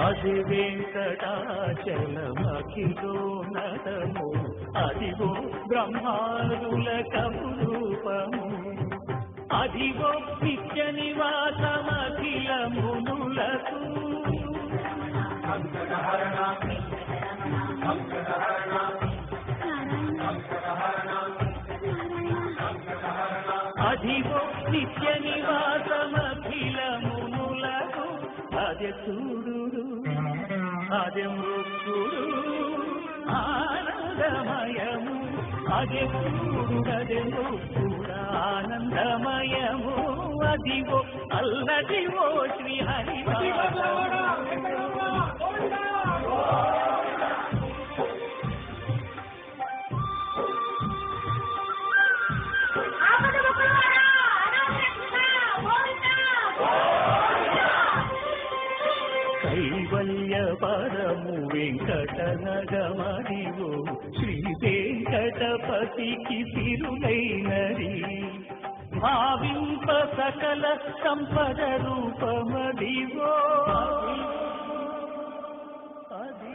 అది వెంకటాచలమఖిలోనతము అదిగో బ్రహ్మాదుల కపురూపము అదిగో నిత్య నివాసమఖిల మునులకు అదిగో నిత్య నివాసమఖిల మునులకు అదే చూడు అదే మృత్యుడు ఆనందమయము. అదే చూడు అదే మృత్యుడు ఆనందమయము. అదివో అల్లదివో శ్రీహరి కైవల్య పరము వెంకట నగమదివో శ్రీ వెంకటపతికి తిరులైనది భావింప సకల సంపద రూపమదివో అది.